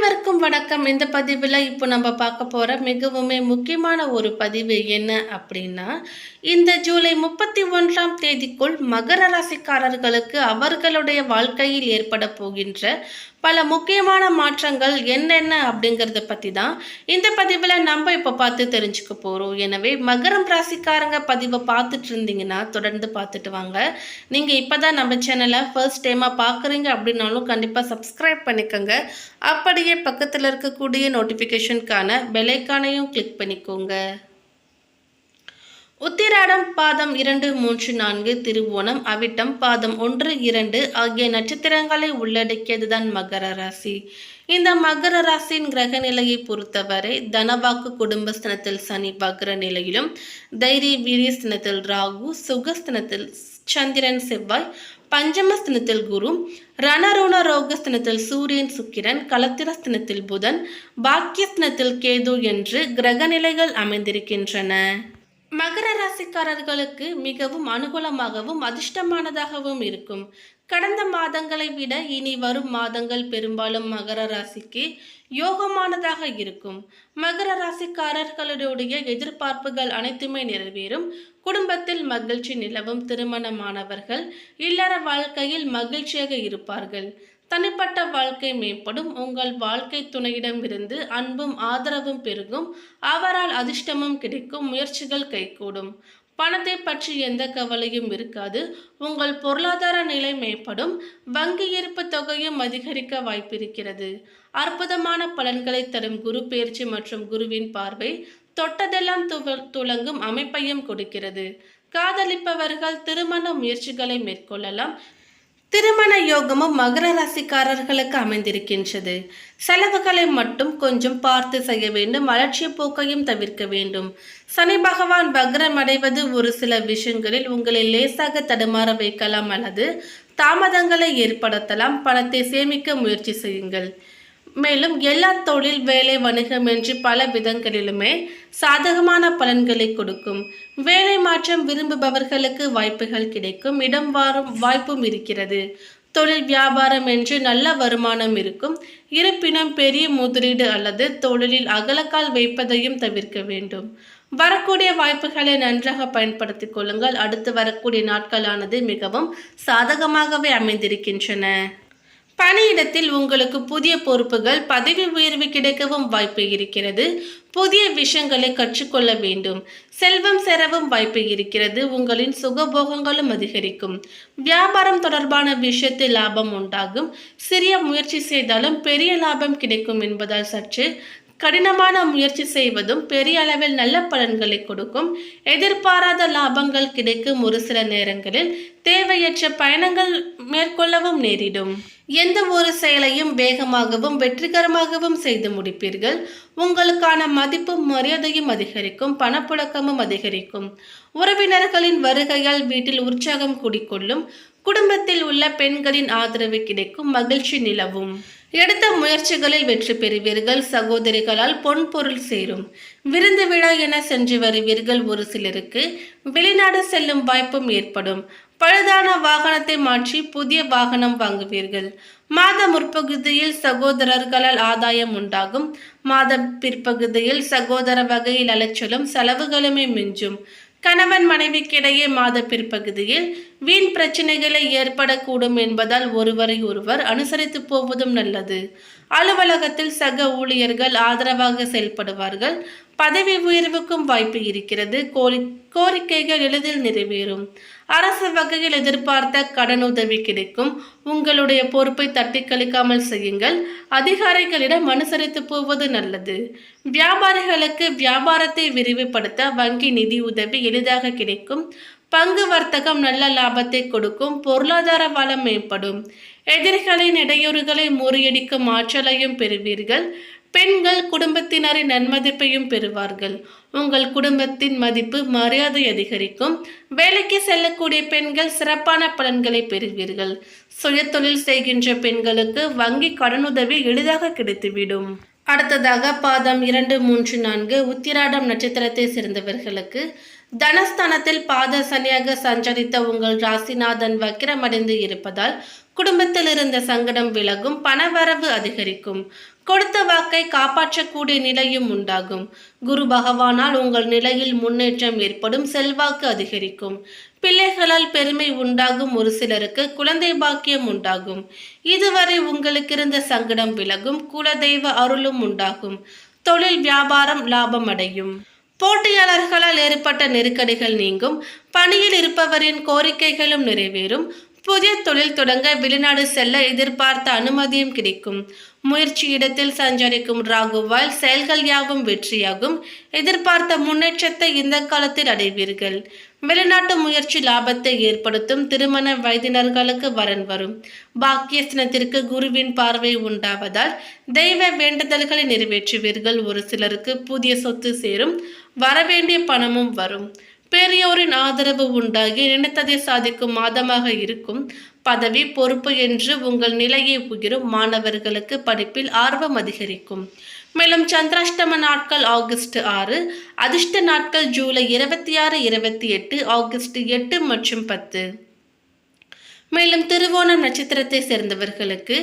அனைவருக்கும் வணக்கம். இந்த பதிவில் இப்போ நம்ம பார்க்க போகிற மிகவுமே முக்கியமான ஒரு பதிவு என்ன அப்படின்னா இந்த ஜூலை முப்பத்தி ஒன்றாம் தேதிக்குள் மகர ராசிக்காரர்களுக்கு அவர்களுடைய வாழ்க்கையில் ஏற்பட போகின்ற பல முக்கியமான மாற்றங்கள் என்னென்ன அப்படிங்கிறத பற்றி தான் இந்த பதிவில் நம்ம இப்போ பார்த்து தெரிஞ்சுக்க போகிறோம் எனவே மகரம் ராசிக்காரங்க பதிவை பார்த்துட்டு இருந்தீங்கன்னா தொடர்ந்து பார்த்துட்டு வாங்க. நீங்கள் இப்போ தான் நம்ம சேனலை ஃபர்ஸ்ட் டைமாக பார்க்குறீங்க அப்படின்னாலும் கண்டிப்பாக சப்ஸ்கிரைப் பண்ணிக்கோங்க. அப்படியே பக்கத்தில் இருக்கக்கூடிய நோட்டிஃபிகேஷனுக்கான பெலைக்கானையும் கிளிக் பண்ணிக்கோங்க. உத்திராடம் பாதம் இரண்டு மூன்று நான்கு திருவோணம் அவிட்டம் பாதம் ஒன்று இரண்டு ஆகிய நட்சத்திரங்களை உள்ளடக்கியதுதான் மகர ராசி. இந்த மகர ராசியின் கிரக நிலையை பொறுத்தவரை தனவாக்கு குடும்பஸ்தனத்தில் சனி வக்ர நிலையிலும் தைரிய வீரியஸ்தனத்தில் ராகு சுகஸ்தனத்தில் சந்திரன் செவ்வாய் பஞ்சமஸ்தனத்தில் குரு ரணரோண ரோகஸ்தனத்தில் சூரியன் சுக்கிரன் கலத்திரஸ்தனத்தில் புதன் பாக்கியஸ்தனத்தில் கேது என்று கிரக நிலைகள் அமைந்திருக்கின்றன. மகர ராசிக்காரர்களுக்கு மிகவும் அனுகூலமாகவும் அதிர்ஷ்டமானதாகவும் இருக்கும். கடந்த மாதங்களை விட இனி வரும் மாதங்கள் பெரும்பாலும் மகர ராசிக்கு யோகமானதாக இருக்கும். மகர ராசிக்காரர்களுடைய எதிர்பார்ப்புகள் அனைத்துமே நிறைவேறும். குடும்பத்தில் மகிழ்ச்சி நிலவும் திருமணமானவர்கள் இல்லற வாழ்க்கையில் மகிழ்ச்சியாக இருப்பார்கள். தனிப்பட்ட வாழ்க்கை மேம்படும். உங்கள் வாழ்க்கை துணையிடமிருந்து அன்பும் ஆதரவும் பெருகும். அவரால் அதிர்ஷ்டமும் கிடைக்கும். முயற்சிகள் கைகூடும். பணத்தை பற்றி எந்த கவலையும் இருக்காது. உங்கள் பொருளாதார நிலை மேம்படும். வங்கி இருப்பு தொகையும் அதிகரிக்க வாய்ப்பிருக்கிறது. அற்புதமான பலன்களை தரும் குரு பயிற்சி மற்றும் குருவின் பார்வை தொட்டதெல்லாம் துவ- துலங்கும் அமைப்பையும் கொடுக்கிறது. காதலிப்பவர்கள் திருமண முயற்சிகளை மேற்கொள்ளலாம். திருமண யோகமும் மகர ராசிக்காரர்களுக்கு அமைந்திருக்கின்றது. செலவுகளை மட்டும் கொஞ்சம் பார்த்து செய்ய வேண்டும். அலட்சிய போக்கையும் தவிர்க்க வேண்டும். சனி பகவான் பக்ரம் அடைவது ஒரு சில விஷயங்களில் உங்களை லேசாக தடுமாற வைக்கலாம் அல்லது தாமதங்களை ஏற்படுத்தலாம். பணத்தை சேமிக்க முயற்சி செய்யுங்கள். மேலும் எல்லா தொழில் வேலை வணிகம் என்று பல விதங்களிலுமே சாதகமான பலன்களை கொடுக்கும். வேலை மாற்றம் விரும்புபவர்களுக்கு வாய்ப்புகள் கிடைக்கும். இடம் வாரும் வாய்ப்பும் இருக்கிறது. தொழில் வியாபாரம் என்று நல்ல வருமானம் இருக்கும். இருப்பினும் பெரிய முதலீடு அல்லது தொழிலில் அகலக்கால் வைப்பதையும் தவிர்க்க வேண்டும். வரக்கூடிய வாய்ப்புகளை நன்றாக பயன்படுத்தி கொள்ளுங்கள். அடுத்து வரக்கூடிய நாட்களானது மிகவும் சாதகமாகவே அமைந்திருக்கின்றன. பணியிடத்தில் உங்களுக்கு புதிய பொறுப்புகள் பதவி உயர்வு கிடைக்கவும் வாய்ப்பு இருக்கிறது. புதிய விஷயங்களை கற்றுக்கொள்ள வேண்டும். செல்வம் செரவும் வாய்ப்பு இருக்கிறது. உங்களின் சுகபோகங்களும் அதிகரிக்கும். வியாபாரம் தொடர்பான விஷயத்தில் லாபம் உண்டாகும். சிறிய முயற்சி செய்தாலும் பெரிய லாபம் கிடைக்கும் என்பதால் சற்று கடினமான முயற்சி செய்வதும் பெரிய அளவில் நல்ல பலன்களை கொடுக்கும். எதிர்பாராத லாபங்கள் கிடைக்கும் ஒரு சில நேரங்களில் தேவையற்ற பயணங்கள் மேற்கொள்ளவும் நேரிடும். எந்த ஒரு செயலையும் வேகமாகவும் வெற்றிகரமாகவும் செய்து முடிப்பீர்கள். உங்களுக்கான மதிப்பும் மரியாதையும் அதிகரிக்கும் பணப்புழக்கமும் அதிகரிக்கும். உறவினர்களின் வருகையால் வீட்டில் உற்சாகம் குடிக்கொள்ளும் குடும்பத்தில் உள்ள பெண்களின் ஆதரவு கிடைக்கும் மகிழ்ச்சி நிலவும். எடுத்த முயற்சிகளில் வெற்றி பெறுவீர்கள். சகோதரிகளால் பொன் பொருள் சேரும். விருந்து விழா என சென்று வருவீர்கள் ஒரு சிலருக்கு. வெளிநாடு செல்லும் வாய்ப்பும் ஏற்படும். பழுதான வாகனத்தை மாற்றி புதிய வாகனம் வாங்குவீர்கள். மாத முற்பகுதியில் சகோதரர்களால் ஆதாயம் உண்டாகும். மாத பிற்பகுதியில் சகோதர வகையில் அலைச்சலும் செலவுகளுமே மிஞ்சும். கணவன் மனைவிக்கிடையே மாத பிற்பகுதியில் வீண் பிரச்சனைகளை ஏற்படக்கூடும் என்பதால் ஒருவரை ஒருவர் அனுசரித்து போவதும் நல்லது. அலுவலகத்தில் சக ஊழியர்கள் ஆதரவாக செயல்படுவார்கள். பதவி உயர்வுக்கும் வாய்ப்பு இருக்கிறது. கோரி கோரிக்கைகள் எளிதில் நிறைவேறும். அரசு வகையில் எதிர்பார்த்த கடனுதவி கிடைக்கும். உங்களுடைய பொறுப்பை தட்டி கழிக்காமல் செய்யுங்கள். அதிகாரிகளிடம் அனுசரித்து போவது நல்லது. வியாபாரிகளுக்கு வியாபாரத்தை விரிவுபடுத்த வங்கி நிதி உதவி எளிதாக கிடைக்கும். பங்கு வர்த்தகம் நல்ல லாபத்தை கொடுக்கும். பொருளாதார வளம் மேம்படும். எதிரிகளின் இடையூறுகளை முறியடிக்கும் ஆற்றலையும் பெறுவீர்கள். பெண்கள் குடும்பத்தினரின் நன்மதிப்பையும் பெறுவார்கள். உங்கள் குடும்பத்தின் மதிப்பு மரியாதை அதிகரிக்கும். வேலைக்கு செல்லக்கூடிய பெண்கள் சிறப்பான பலன்களை பெறுவீர்கள். சுயதொழில் செய்கின்ற பெண்களுக்கு வங்கி கடனுதவி எளிதாக கிடைத்துவிடும். அடுத்ததாக பாதம் இரண்டு மூன்று நான்கு உத்திராடம் நட்சத்திரத்தை சேர்ந்தவர்களுக்கு தனஸ்தானத்தில் பாத சனியாக சஞ்சரித்த உங்கள் ராசிநாதன் வக்கிரமடைந்து இருப்பதால் குடும்பத்தில் இருந்த சங்கடம் விலகும் பணவரவு அதிகரிக்கும். கொடுத்த வாக்கை காப்பாற்றக்கூடிய நிலையும் உண்டாகும். குரு பகவானால் உங்கள் நிலையில் முன்னேற்றம் ஏற்படும் செல்வாக்கு அதிகரிக்கும். பிள்ளைகளால் பெருமை உண்டாகும் ஒரு சிலருக்கு குழந்தை பாக்கியம் உண்டாகும். இதுவரை உங்களுக்கு இருந்த சங்கடம் விலகும் குலதெய்வ அருளும் உண்டாகும். தொழில் வியாபாரம் லாபம் அடையும். போட்டியாளர்களால் ஏற்பட்ட நெருக்கடிகள் நீங்கும். பணியில் இருப்பவரின் கோரிக்கைகளும் நிறைவேறும். புதிய தொழில் தொடங்க வெளிநாடு செல்ல எதிர்பார்த்த அனுமதியும் கிடைக்கும். முயற்சி இடத்தில் சஞ்சரிக்கும் ராகுவால் செயல்கள் யாவும் வெற்றியாகும். எதிர்பார்த்த முன்னேற்றத்தை இந்த காலத்தில் அடைவீர்கள். வெளிநாட்டு முயற்சி லாபத்தை ஏற்படுத்தும் திருமண வயதினர்களுக்கு வரன் வரும். பாக்கியஸ்தனத்திற்கு குருவின் பார்வை உண்டாவதால் தெய்வ வேண்டுதல்களை நிறைவேற்றுவீர்கள். ஒரு சிலருக்கு புதிய சொத்து சேரும். வரவேண்டிய பணமும் வரும். பெரியோரின் ஆதரவு உண்டாகி நினைத்ததை சாதிக்கும் மாதமாக இருக்கும். பதவி பொறுப்பு என்று உங்கள் நிலையை உயரும் மாணவர்களுக்கு படிப்பில் ஆர்வம் அதிகரிக்கும். மேலும் சந்திராஷ்டம நாட்கள் ஆகஸ்ட் ஆறு அதிர்ஷ்ட நாட்கள் ஜூலை இருபத்தி ஆறு இருபத்தி எட்டு ஆகஸ்ட் எட்டு மற்றும் பத்து. மேலும் திருவோணம் நட்சத்திரத்தை சேர்ந்தவர்களுக்கு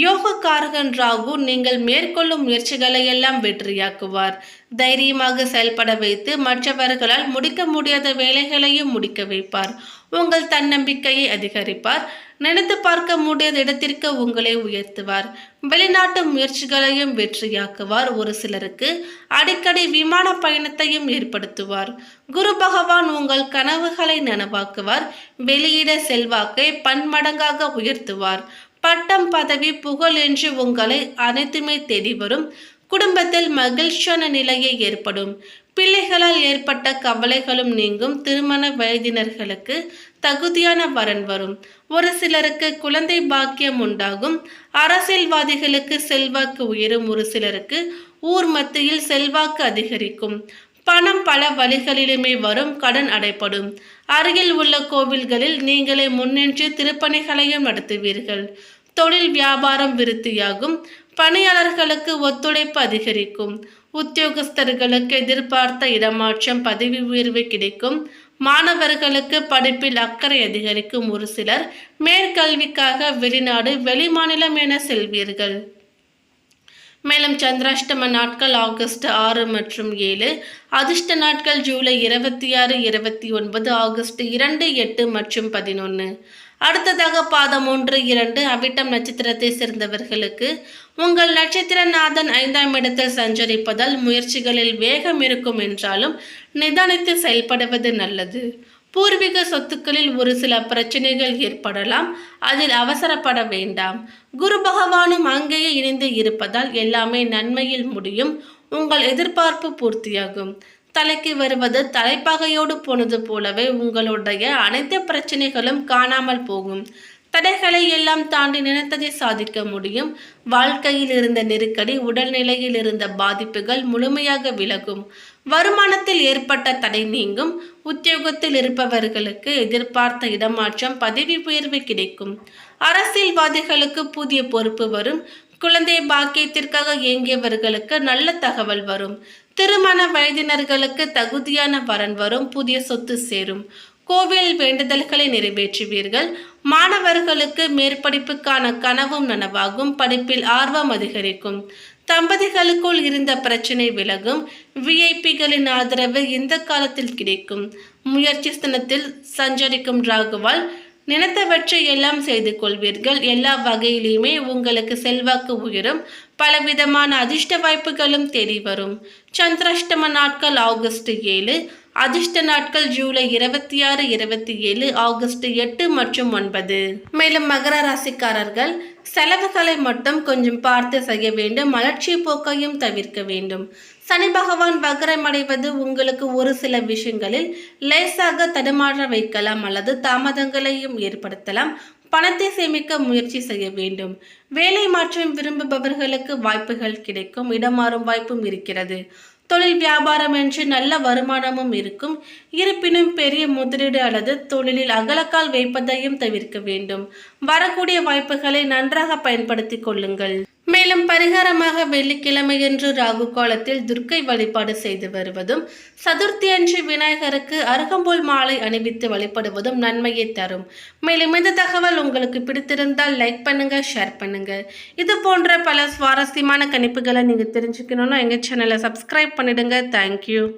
யோகக்காரகன் ராகு நீங்கள் மேற்கொள்ளும் முயற்சிகளை எல்லாம் வெற்றியாக்குவார். தைரியமாக செயல்பட வைத்து மற்றவர்களால் முடிக்க முடியாத வேலைகளையும் முடிக்க வைப்பார். உங்கள் தன்னம்பிக்கையை அதிகரிப்பார். நினைத்து பார்க்க முடியாத இடத்திற்கு உங்களை உயர்த்துவார். வெளிநாட்டு முயற்சிகளையும் வெற்றியாக்குவார். ஒரு சிலருக்கு அடிக்கடி விமான பயணத்தையும் ஏற்படுத்துவார். குரு பகவான் உங்கள் கனவுகளை நனவாக்குவார். வெளியிட செல்வாக்கை பன்மடங்காக உயர்த்துவார். பட்டம் பதவி புகழ் என்று உங்களை அனைத்துமே தேடி வரும். குடும்பத்தில் மகிழ்ச்சியான நிலையை ஏற்படும். பிள்ளைகளால் ஏற்பட்ட கவலைகளும் நீங்கும். திருமண வயதினர்களுக்கு தகுதியான வரன் வரும். ஒரு சிலருக்கு குழந்தை பாக்கியம் உண்டாகும். அரசியல்வாதிகளுக்கு செல்வாக்கு உயரும். ஒரு சிலருக்கு ஊர் மத்தியில் செல்வாக்கு அதிகரிக்கும். பணம் பல வழிகளிலுமே வரும் கடன் அடைப்படும். அருகில் உள்ள கோவில்களில் நீங்களே முன்னின்று திருப்பணிகளையும் நடத்துவீர்கள். தொழில் வியாபாரம் விருத்தியாகும். பணியாளர்களுக்கு ஒத்துழைப்பு அதிகரிக்கும். உத்தியோகஸ்தர்களுக்கு எதிர்பார்த்த இடமாற்றம் பதவி உயர்வு கிடைக்கும். மாணவர்களுக்கு படிப்பில் அக்கறை அதிகரிக்கும் ஒரு சிலர் மேற்கல்விக்காக வெளிநாடு வெளிமாநிலம் என செல்வீர்கள். மேலும் சந்திராஷ்டம நாட்கள் ஆகஸ்ட் ஆறு மற்றும் ஏழு அதிர்ஷ்ட நாட்கள் ஜூலை இருபத்தி ஆறு இருபத்தி ஒன்பது ஆகஸ்ட் இரண்டு எட்டு மற்றும் பதினொன்று அடுத்ததாக பாதம் ஒன்று இரண்டு அவிட்டம் நட்சத்திரத்தை சேர்ந்தவர்களுக்கு உங்கள் நட்சத்திரநாதன் ஐந்தாம் இடத்தில் சஞ்சரிப்பதால் முயற்சிகளில் வேகம் இருக்கும் என்றாலும் நிதானித்து செயல்படுவது நல்லது. பூர்வீக சொத்துக்களில் ஒரு சில பிரச்சனைகள் ஏற்படலாம். அதில் அவசரப்பட வேண்டாம். குரு பகவானும் அங்கேயே இணைந்து இருப்பதால் எல்லாமே நன்மையில் முடியும். உங்கள் எதிர்பார்ப்பு பூர்த்தியாகும். தலைக்கு வருவது தலைப்பகையோடு போனது போலவே உங்களுடைய அனைத்து பிரச்சனைகளும் காணாமல் போகும். தடைகளை எல்லாம் தாண்டி நினைத்ததை சாதிக்க முடியும். வாழ்க்கையில் இருந்த நெருக்கடி உடல்நிலையில் இருந்த பாதிப்புகள் முழுமையாக விலகும். வருமானத்தில் ஏற்பட்ட தடை நீங்கும். உத்தியோகத்தில் இருப்பவர்களுக்கு எதிர்பார்த்த இடமாற்றம் பதவி உயர்வு கிடைக்கும். அரசியல்வாதிகளுக்கு புதிய பொறுப்பு வரும். குழந்தை பாக்கியத்திற்காக இயங்கியவர்களுக்கு நல்ல தகவல் வரும். திருமண வயதினர்களுக்கு தகுதியான வரன் வரும். புதிய சொத்து சேரும். கோவில் வேண்டுதல்களை நிறைவேற்றுவீர்கள். மாணவர்களுக்கு மேற்படிப்புக்கான கனவும் நனவாகும். படிப்பில் ஆர்வம் அதிகரிக்கும். தம்பதிகளுக்குள் இருந்த பிரச்சனை விலகும். விஐபிகளின் ஆதரவு இந்த காலத்தில் கிடைக்கும். முயற்சி ஸ்தனத்தில் சஞ்சரிக்கும் ராகுவால் நினைத்தவற்றை எல்லாம் செய்து கொள்வீர்கள். எல்லா வகையிலுமே உங்களுக்கு செல்வாக்கு உயரும். பலவிதமான அதிர்ஷ்ட வாய்ப்புகளும் தேடி வரும். சந்திராஷ்டம நாட்கள் ஆகஸ்ட் ஏழு. அதிர்ஷ்ட நாட்கள் ஜூலை இருபத்தி ஆறு இருபத்தி ஏழு ஆகஸ்ட் எட்டு மற்றும் ஒன்பது. மேலும் மகர ராசிக்காரர்கள் செலவுகளை மட்டும் கொஞ்சம் பார்த்து செய்ய வேண்டும் அலட்சிய போக்கையும் தவிர்க்க வேண்டும். சனி பகவான் வக்ரமடைவது உங்களுக்கு ஒரு சில விஷயங்களில் லேசாக தடுமாற வைக்கலாம் அல்லது தாமதங்களையும் ஏற்படுத்தலாம். பணத்தை சேமிக்க முயற்சி செய்ய வேண்டும். வேலை மாற்றம் விரும்புபவர்களுக்கு வாய்ப்புகள் கிடைக்கும் இடமாறும் வாய்ப்பும் இருக்கிறது. தொழில் வியாபாரம் என்று நல்ல வருமானமும் இருக்கும். இருப்பினும் பெரிய முதலீடு அல்லது தொழிலில் அகலக்கால் வைப்பதையும் தவிர்க்க வேண்டும். வரக்கூடிய வாய்ப்புகளை நன்றாக பயன்படுத்திக் கொள்ளுங்கள். மேலும் பரிகாரமாக வெள்ளிக்கிழமையன்று ராகு காலத்தில் துர்க்கை வழிபாடு செய்து வருவதும் சதுர்த்தி அன்று விநாயகருக்கு அருகம்போல் மாலை அணிவித்து வழிபடுவதும் நன்மையை தரும். மேலும் இந்த தகவல் உங்களுக்கு பிடித்திருந்தால் லைக் பண்ணுங்க ஷேர் பண்ணுங்க. இது போன்ற பல சுவாரஸ்யமான கணிப்புகளை நீங்க தெரிஞ்சுக்கணும்னா எங்க சேனலை சப்ஸ்கிரைப் பண்ணிடுங்க. தேங்க்யூ